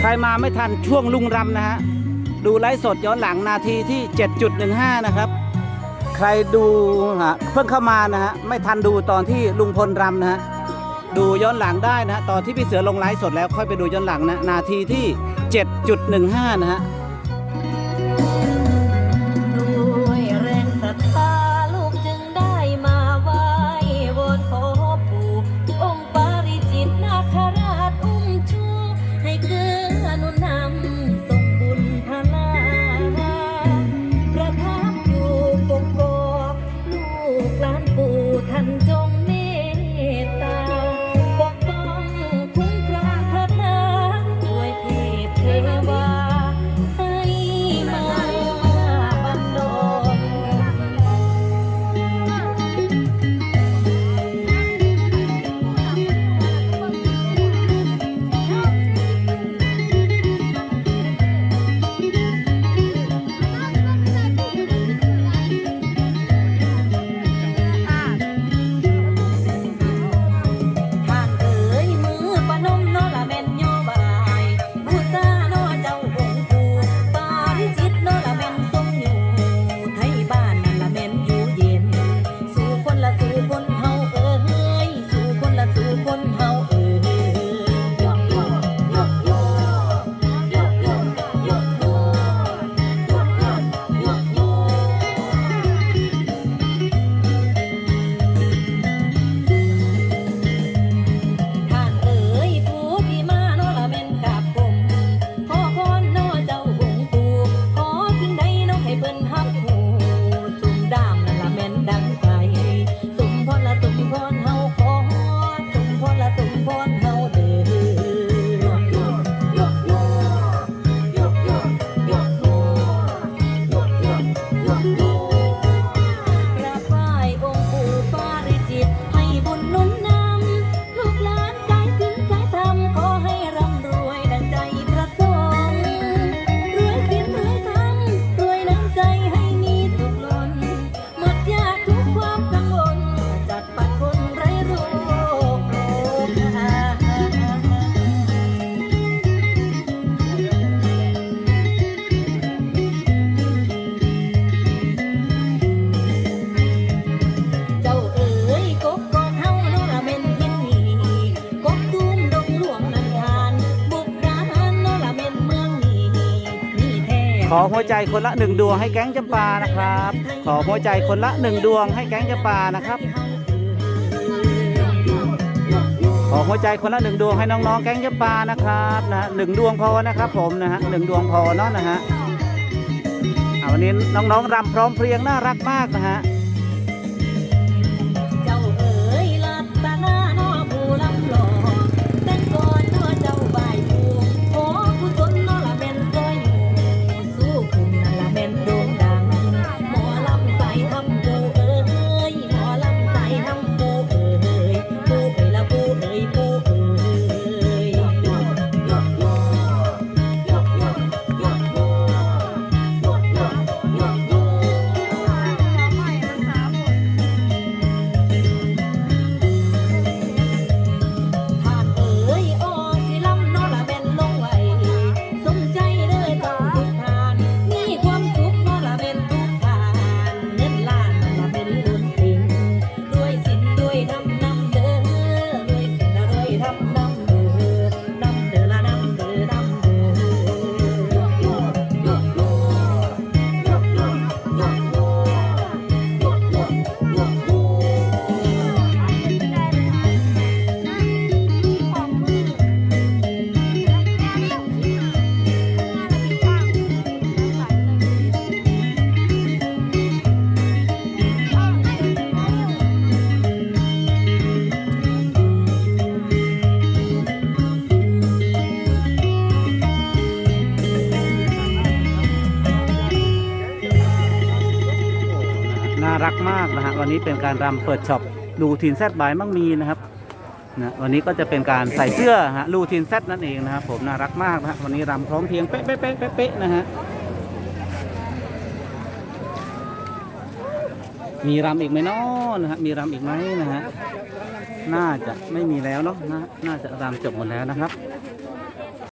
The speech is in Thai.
ใครมาไม่ทันช่วงลุงรำนะฮะ ดูไลฟ์สดย้อนหลังนาทีที่ 7.15 นะครับ ใครดูฮะเพิ่งเข้ามานะฮะ ไม่ทันดูตอนที่ลุงพลรำนะฮะ ดูย้อนหลังได้นะฮะ ตอนที่พี่เสือลงไลฟ์สดแล้วค่อยไปดูย้อนหลังนะ นาทีที่ 7.15 นะฮะ ขอหัวใจคนละหนึ่งดวงให้แก๊งจำปานะครับ ขอหัวใจคนละหนึ่งดวงให้แก๊งจำปานะครับ ขอหัวใจคนละหนึ่งดวงให้น้องๆแก๊งจำปานะครับนะฮะหนึ่งดวงพอนะครับ ผมนะฮะหนึ่งดวงพอเนาะนะฮะวันนี้น้องๆรำพร้อมเพรียงน่ารักมากนะฮะารักมากนะฮะวันนี้เป็นการรำเปิดช็อปลูทินแซดบายมั่งมีนะครับนะวันนี้ก็จะเป็นการใส่เสื้อฮะลูทินแซดนั่นเองนะครับผมน่ารักมากนะฮะวันนี้รำพร้อมเพียงเป๊ะเป๊ะเป๊ะเป๊ะนะฮะมีรำอีกไหมเนาะนะฮะมีรำอีกไหมนะฮะน่าจะไม่มีแล้วเนาะนะน่าจะรำจบหมดแล้วนะครับ